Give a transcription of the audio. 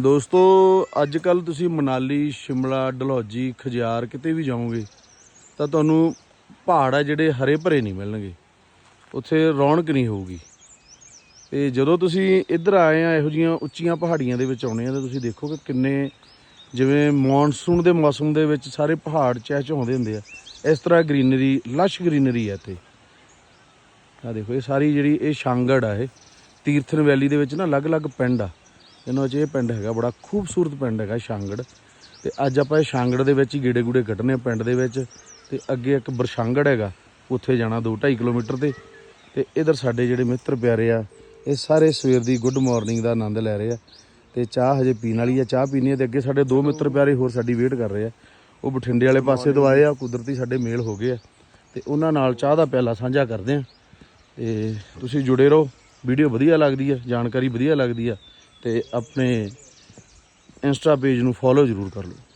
ਦੋਸਤੋ ਅੱਜ ਕੱਲ ਤੁਸੀਂ ਮਨਾਲੀ, ਸ਼ਿਮਲਾ, ਡਲਹੌਜੀ, ਖਜਿਆਰ ਕਿਤੇ ਵੀ ਜਾਓਗੇ, ਤਾਂ ਤੁਹਾਨੂੰ ਪਹਾੜ ਆ ਜਿਹੜੇ ਹਰੇ ਭਰੇ ਨਹੀਂ ਮਿਲਣਗੇ। ਉੱਥੇ ਰੌਣਕ ਨਹੀਂ ਹੋਊਗੀ। ਤੇ ਜਦੋਂ ਤੁਸੀਂ ਇੱਧਰ ਆਏ ਆ, ਇਹੋ ਜੀਆਂ ਉੱਚੀਆਂ ਪਹਾੜੀਆਂ ਦੇ ਵਿੱਚ ਆਉਣੇ ਆ, ਤਾਂ ਤੁਸੀਂ ਦੇਖੋ ਕਿ ਕਿੰਨੇ ਜਿਵੇਂ ਮੌਨਸੂਨ ਦੇ ਮੌਸਮ ਦੇ ਵਿੱਚ ਸਾਰੇ ਪਹਾੜ ਚਹਿਚਹਾਉਂਦੇ ਹੁੰਦੇ ਆ। ਇਸ ਤਰ੍ਹਾਂ ਗ੍ਰੀਨਰੀ ਲਸ਼ ਗ੍ਰੀਨਰੀ ਹੈ ਇੱਥੇ। ਆ ਦੇਖੋ, ਇਹ ਸਾਰੀ ਜਿਹੜੀ ਇਹ ਸ਼ਾਂਗੜ ਆ, ਇਹ ਤੀਰਥਨ ਵੈਲੀ ਦੇ ਵਿੱਚ ਨਾ ਅਲੱਗ-ਅਲੱਗ ਪਿੰਡ ਆ। ਇਹਨਾਂ 'ਚ ਇਹ ਪਿੰਡ ਹੈਗਾ, ਬੜਾ ਖੂਬਸੂਰਤ ਪਿੰਡ ਹੈਗਾ ਸ਼ਾਂਗੜ। ਤੇ ਅੱਜ ਆਪਾਂ ਇਹ ਸ਼ਾਂਗੜ ਦੇ ਵਿੱਚ ਹੀ ਗੇੜੇ ਗੂੜੇ ਕੱਢਨੇ ਆ ਪਿੰਡ ਦੇ ਵਿੱਚ। ਤੇ ਅੱਗੇ ਇੱਕ ਬਰਸ਼ਾਂਗੜ ਹੈਗਾ, ਉੱਥੇ ਜਾਣਾ 2.5 ਕਿਲੋਮੀਟਰ ਤੇ। ਤੇ ਇਧਰ ਸਾਡੇ ਜਿਹੜੇ ਮਿੱਤਰ ਪਿਆਰੇ ਆ, ਇਹ ਸਾਰੇ ਸਵੇਰ ਦੀ ਗੁੱਡ ਮਾਰਨਿੰਗ ਦਾ ਆਨੰਦ ਲੈ ਰਹੇ ਆ। ਤੇ ਚਾਹ ਹਜੇ ਪੀਣ ਵਾਲੀ ਆ, ਚਾਹ ਪੀਣੀ ਆ ਤੇ ਅੱਗੇ ਸਾਡੇ ਦੋ ਮਿੱਤਰ ਪਿਆਰੇ ਹੋਰ ਸਾਡੀ ਵੇਟ ਕਰ ਰਹੇ ਆ। ਉਹ ਬਠਿੰਡੇ ਵਾਲੇ ਪਾਸੇ ਤੋਂ ਆਏ ਆ, ਕੁਦਰਤੀ ਸਾਡੇ ਮੇਲ ਹੋ ਗਏ ਆ। ਤੇ ਉਹਨਾਂ ਨਾਲ ਚਾਹ ਦਾ ਪਿਆਲਾ ਸਾਂਝਾ ਕਰਦੇ ਆ। ਤੇ ਤੁਸੀਂ ਜੁੜੇ ਰਹੋ, ਵੀਡੀਓ ਵਧੀਆ ਲੱਗਦੀ ਹੈ ਜਾਣਕਾਰੀ ਵਧੀਆ ਲੱਗਦੀ ਆ। ਤੇ ਆਪਣੇ ਇੰਸਟਾ ਪੇਜ ਨੂੰ ਫੋਲੋ ਜ਼ਰੂਰ ਕਰ ਲਓ।